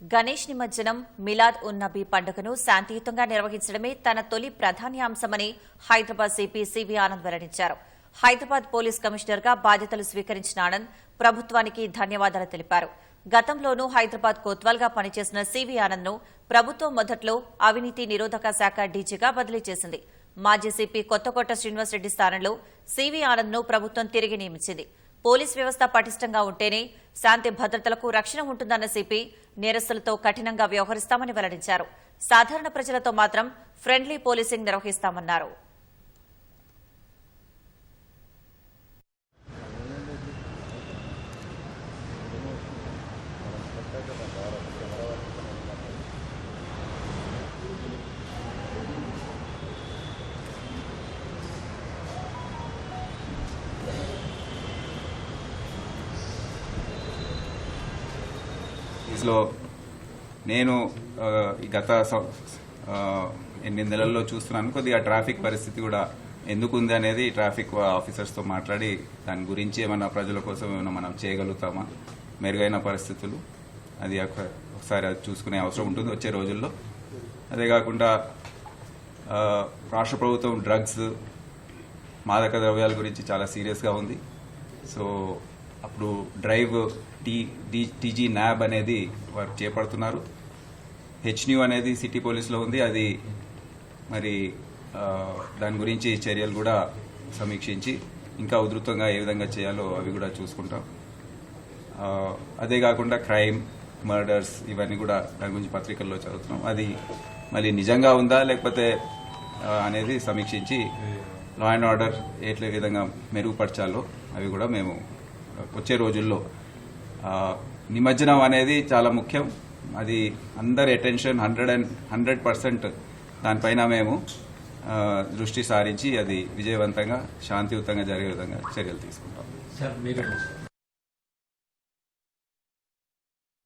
గణేష్ నిమజ్జనం మిలాద్ ఉన్ నబీ పండుగను శాంతియుతంగా నిర్వహించడమే తన తొలి ప్రధాన్యాంశమని హైదరాబాద్ సిపి సివి ఆనంద్ వెల్లడించారు. హైదరాబాద్ పోలీస్ కమిషనర్గా బాధ్యతలు స్వీకరించిన ఆనంద్ ప్రభుత్వానికి ధన్యవాదాలు తెలిపారు. గతంలోనూ హైదరాబాద్ కోత్వాల్గా పనిచేసిన సివి ఆనంద్ను ప్రభుత్వం మొదట్లో అవినీతి నిరోధక శాఖ డీజీగా బదిలీ చేసింది. మాజీ సిపి కొత్తకోట శ్రీనివాసరెడ్డి స్థానంలో సివి ఆనంద్ను ప్రభుత్వం తిరిగి నియమించింది. పోలీస్ వ్యవస్థ పటిష్టంగా ఉంటేనే శాంతి భద్రతలకు రక్షణ ఉంటుందన్న సిపి నేరస్తులతో కఠినంగా వ్యవహరిస్తామని వెల్లడించారు. సాధారణ ప్రజలతో మాత్రం ఫ్రెండ్లీ పోలీసింగ్ నిర్వహిస్తామన్నారు. లో నేను గత ఎన్ని ఎనిమిది నెలల్లో చూస్తున్నాను. కొద్దిగా ట్రాఫిక్ పరిస్థితి కూడా ఎందుకు ఉంది అనేది ట్రాఫిక్ ఆఫీసర్స్తో మాట్లాడి దాని గురించి ఏమైనా ప్రజల కోసం ఏమైనా మనం చేయగలుగుతామా? మెరుగైన పరిస్థితులు. అది ఒక- ఒకసారి అది చూసుకునే అవసరం ఉంటుంది వచ్చే రోజుల్లో. అదే కాకుండా రాష్ట్ర ప్రభుత్వం డ్రగ్స్ మాదక ద్రవ్యాల గురించి చాలా సీరియస్గా ఉంది. సో అప్పుడు డ్రైవ్ టీ డి- టీజీ న్యాబ్ అనేది వారు చేపడుతున్నారు. హెచ్న్యూ అనేది సిటీ పోలీస్లో ఉంది. అది మరి దాని గురించి చర్యలు కూడా సమీక్షించి ఇంకా ఉధృతంగా ఏ విధంగా చేయాలో అవి కూడా చూసుకుంటాం. అదే కాకుండా క్రైమ్ మర్డర్స్ ఇవన్నీ కూడా దాని గురించి పత్రికల్లో చదువుతున్నాం. అది మళ్ళీ నిజంగా ఉందా లేకపోతే అనేది సమీక్షించి లా అండ్ ఆర్డర్ ఎట్ల విధంగా మెరుగుపరచాలో అవి కూడా మేము వచ్చే రోజుల్లో. నిమజ్జనం అనేది చాలా ముఖ్యం. అది అందరి attention hundred and hundred percent దానిపైన మేము దృష్టి సారించి అది విజయవంతంగా శాంతియుతంగా జరిగే విధంగా చర్యలు తీసుకుంటాం. సార్ మీరు